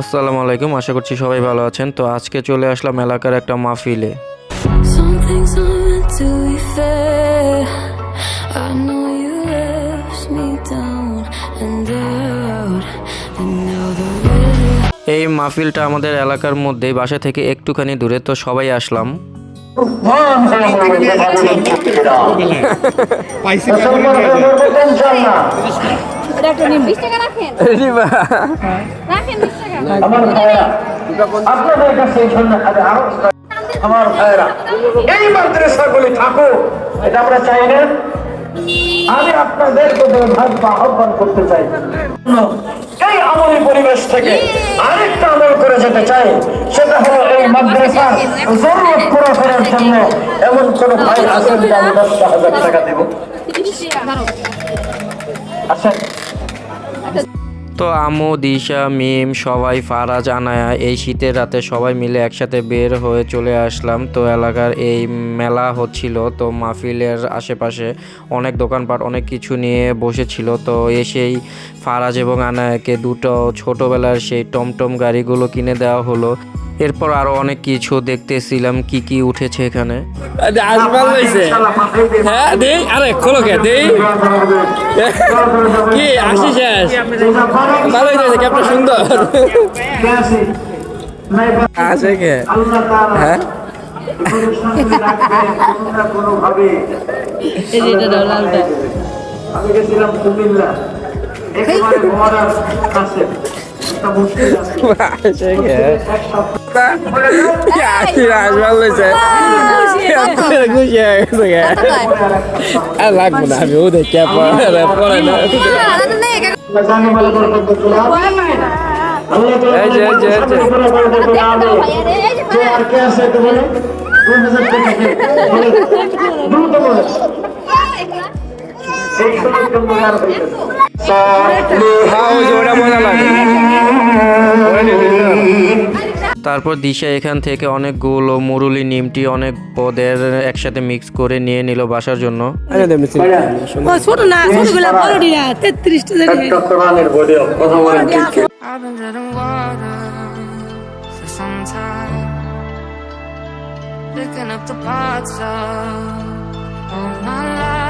আসসালামু আলাইকুম আশা করছি সবাই ভালো আছেন। তো আজকে চলে আসলাম এলাকার একটা মাহফিলে. এই মাহফিলটা আমাদের এলাকার মধ্যেই বাসা থেকে একটুখানি দূরে তো সবাই আসলাম। রাখেন আমার ভাইরা, আপনাদের কাছে এই জন্য আরে আমার ভাইরা, এই মাদ্রাসাগুলি থাকুক, এটা আমরা চাই না। আমি আপনাদেরকে দুর্ভাগ্য আহ্বান করতে চাই। এই আমলি পরিবেশ থেকে আরেকটা আমল করে যেতে চাই, সেটা হলো এই মাদ্রাসার জরুরত পুরো করার জন্য এমন কোন ভাই আছেন যে আমি দশ হাজার টাকা দেবো। আচ্ছা তো আমু, দিশা, মিম সবাই ফারাজ আনায়া এই শীতের রাতে সবাই মিলে একসাথে বের হয়ে চলে আসলাম। তো এলাকার এই মেলা হচ্ছিল, তো মাহফিলের আশেপাশে অনেক দোকানপাট, অনেক কিছু নিয়ে বসেছিল। তো এসেই ফারাজ এবং আনায়াকে দুটো ছোটোবেলার সেই টমটম গাড়িগুলো কিনে দেওয়া হলো। এরপর আরও অনেক কিছু দেখতেছিলাম কি কি উঠেছে এখানে। আসবাল হ্যাঁ দেই আরে খোলো কে দেই। কি আসি শেষ? ভালো সুন্দর। আছে কে? হ্যাঁ? আমি গেছিলাম কুমিল্লা। একেবারে কাছে। হয়ে লাগবো না আমি ও দেখে পরে না দ্রুত তারপর দিশা এখান থেকে অনেকগুলো মুরুলি নিমটি অনেক পদের একসাথে মিক্স করে নিয়ে নিল বাসার জন্য ছোট না ছোটগুলা বড় picking up the parts of all my lies.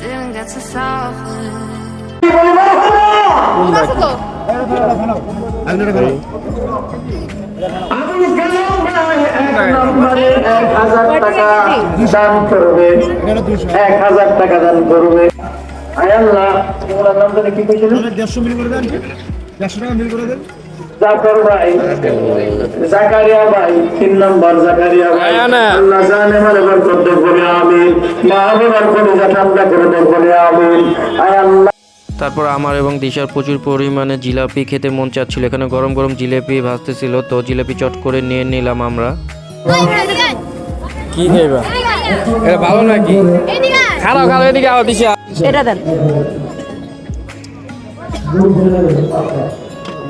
Didn't get to solve it. এক হাজার টাকা দান করবে এক হাজার টাকা দান। করবে আয় আল্লাহ তোমরা নাম কি কইছিল জাফর ভাই জাকারিয়া ভাই তিন নম্বর জাকারিয়া ভাই আল্লাহ জানে মানে বরকত দেব বলে আমি মা বাবার করে ঠান্ডা করে দেব বলে আমি। আয় আল্লাহ। তারপর আমার এবং দিশার প্রচুর পরিমাণে জিলাপি খেতে মন চাচ্ছিল। এখানে গরম গরম জিলাপি ভাজতেছিল তো জিলাপি চট করে নিয়ে নিলাম আমরা। কি খাইবা? এটা ভালো নাকি? খারাপ খারাপ এদিকে আও দিশা। এটা দেন।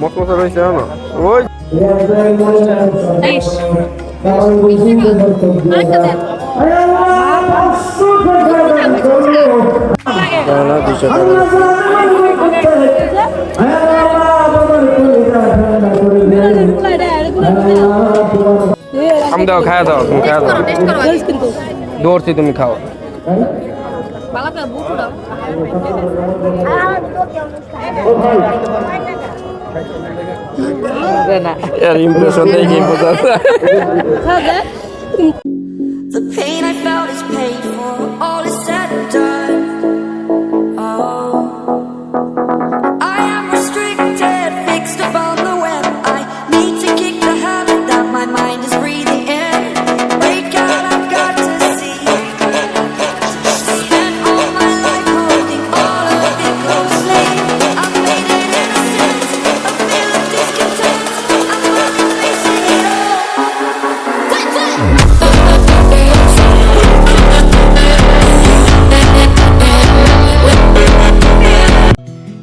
মত মত রয়েছে না ওই তেইশ আরেকটা দেন না দিশা আম দাও খায়া দাও তুমি খায়া দাও কিন্তু দৌড়ছি তুমি খাও বালাকা বুকু দাও এর ইমপ্রেশন দেখি বোঝা যায়।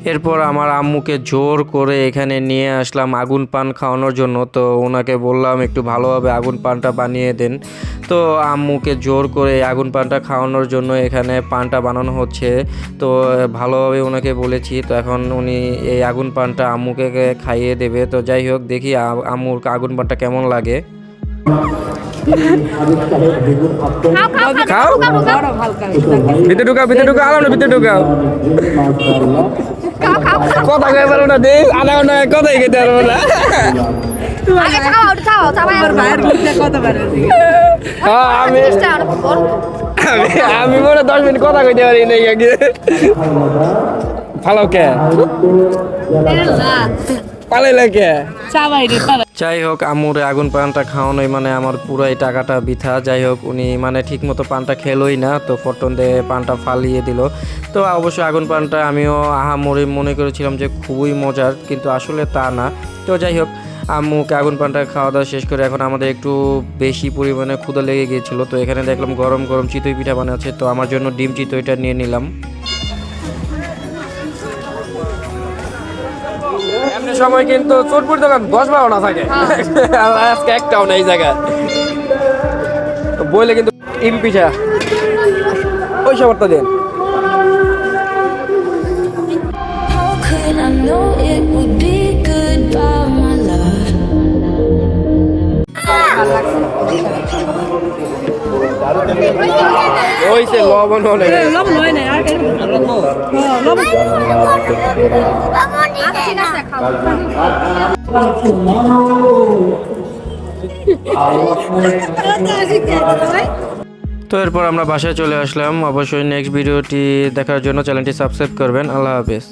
এরপর আমার আম্মুকে জোর করে এখানে নিয়ে আসলাম আগুন পান খাওয়ানোর জন্য তো ওনাকে বললাম একটু ভালোভাবে আগুন পানটা বানিয়ে দেন তো আম্মুকে জোর করে আগুন পানটা খাওয়ানোর জন্য এখানে পানটা বানানো হচ্ছে তো ভালোভাবে ওনাকে বলেছি তো এখন উনি এই আগুন পানটা আম্মুকে খাইয়ে দেবে তো যাই হোক দেখি আম্মুর আগুন পানটা কেমন লাগে ঢুকাও ভিতরে ঢুকাও ভিতরে ঢুকাও আলো না ভিতরে ঢুকাও কথা কয়ে পারব না দে আধা ঘণ্টা কথাই খেতে পারব না আমি আমি মনে দশ মিনিট কথা কইতে পারি নাই ভালো কে? পালাইলে কে যাই হোক আম্মুরে আগুন পানটা খাওয়ানোই মানে আমার পুরাই টাকাটা বৃথা। যাই হোক উনি মানে ঠিক মতো পানটা খেলোই না তো ফটন দিয়ে পানটা ফালিয়ে দিল। তো অবশ্যই আগুন পানটা আমিও আহামরি মনে করেছিলাম যে খুবই মজার কিন্তু আসলে তা না। তো যাই হোক আম্মুকে আগুন পানটা খাওয়া দাওয়া শেষ করে এখন আমাদের একটু বেশি পরিমাণে ক্ষুদা লেগে গিয়েছিল। তো এখানে দেখলাম গরম গরম চিতই পিঠা বানাচ্ছে তো আমার জন্য ডিম চিতইটা নিয়ে নিলাম। এমনি সময় কিন্তু চোটপুর দোকান দশ বারো না থাকে। আজকে একটাও নেই জায়গা বইলে কিন্তু ইম পিঠা। ওই সবটা দেন। How could লবণ তো এরপর আমরা বাসায় চলে আসলাম। অবশ্যই নেক্সট ভিডিওটি দেখার জন্য চ্যানেলটি সাবস্ক্রাইব করবেন। আল্লাহ হাফেজ।